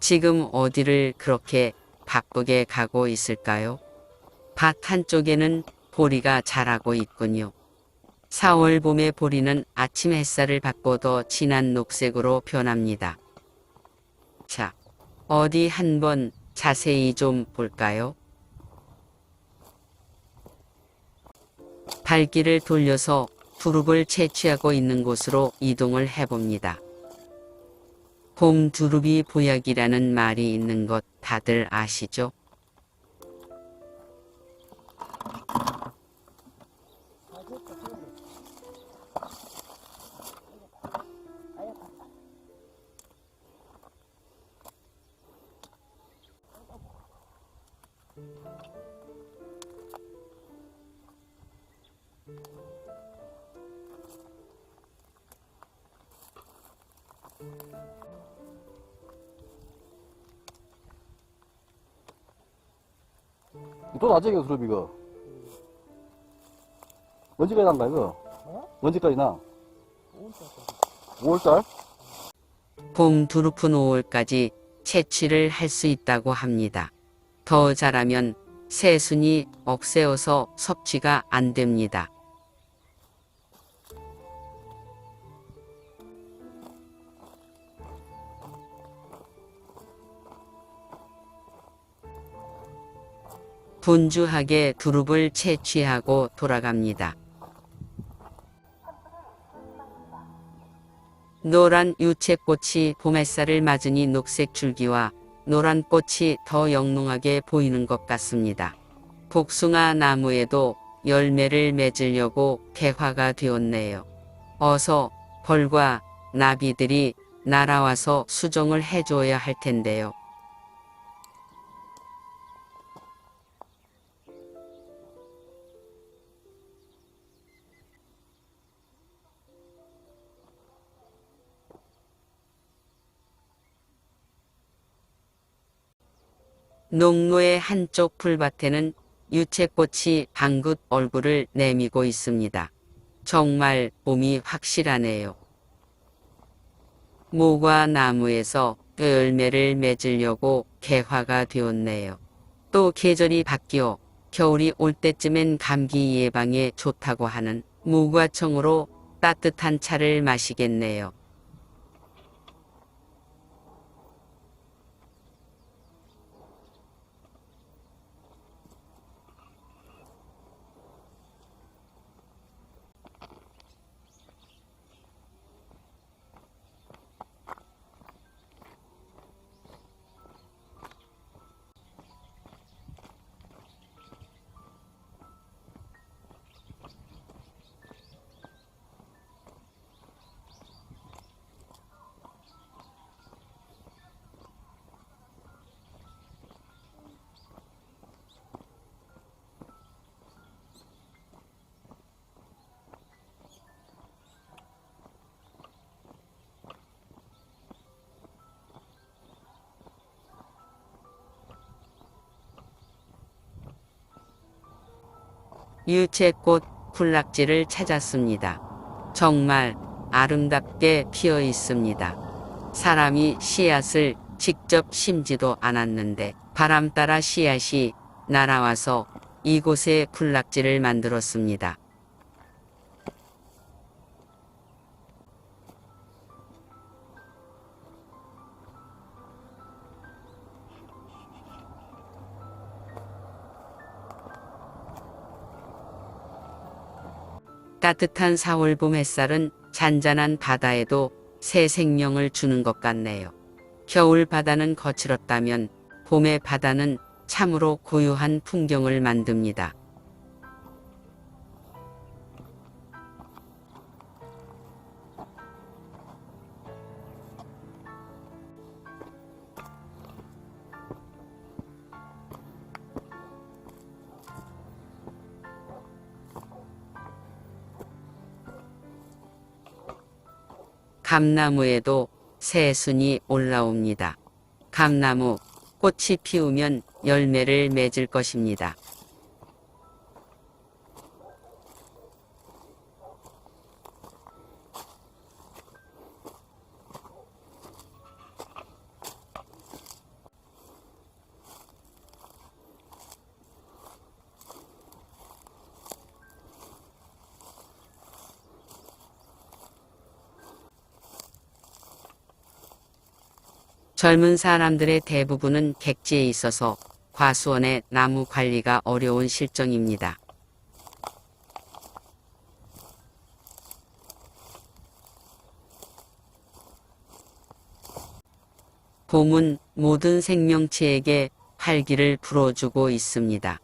지금 어디를 그렇게 바쁘게 가고 있을까요? 밭 한쪽에는 보리가 자라고 있군요. 4월 봄의 보리는 아침 햇살을 받고 더 진한 녹색으로 변합니다. 자, 어디 한번 자세히 좀 볼까요? 발길을 돌려서 두릅을 채취하고 있는 곳으로 이동을 해봅니다. 봄 두릅이 보약이라는 말이 있는 것 다들 아시죠? 또 수업 이거 언제까지 난가 이거? 언제까지 나? 5월달? 봄 두릅은 5월까지 채취를 할 수 있다고 합니다. 더 자라면 새순이 억세어서 섭취가 안 됩니다. 분주하게 두릅을 채취하고 돌아갑니다. 노란 유채꽃이 봄 햇살을 맞으니 녹색 줄기와 노란 꽃이 더 영롱하게 보이는 것 같습니다. 복숭아 나무에도 열매를 맺으려고 개화가 되었네요. 어서 벌과 나비들이 날아와서 수정을 해줘야 할 텐데요. 농로의 한쪽 풀밭에는 유채꽃이 방긋 얼굴을 내미고 있습니다. 정말 봄이 확실하네요. 모과 나무에서 열매를 맺으려고 개화가 되었네요. 또 계절이 바뀌어 겨울이 올 때쯤엔 감기 예방에 좋다고 하는 무과청으로 따뜻한 차를 마시겠네요. 유채꽃 군락지를 찾았습니다. 정말 아름답게 피어 있습니다. 사람이 씨앗을 직접 심지도 않았는데 바람 따라 씨앗이 날아와서 이곳에 군락지를 만들었습니다. 따뜻한 4월 봄 햇살은 잔잔한 바다에도 새 생명을 주는 것 같네요. 겨울 바다는 거칠었다면 봄의 바다는 참으로 고요한 풍경을 만듭니다. 감나무에도 새순이 올라옵니다. 감나무 꽃이 피우면 열매를 맺을 것입니다. 젊은 사람들의 대부분은 객지에 있어서 과수원의 나무 관리가 어려운 실정입니다. 봄은 모든 생명체에게 활기를 불어주고 있습니다.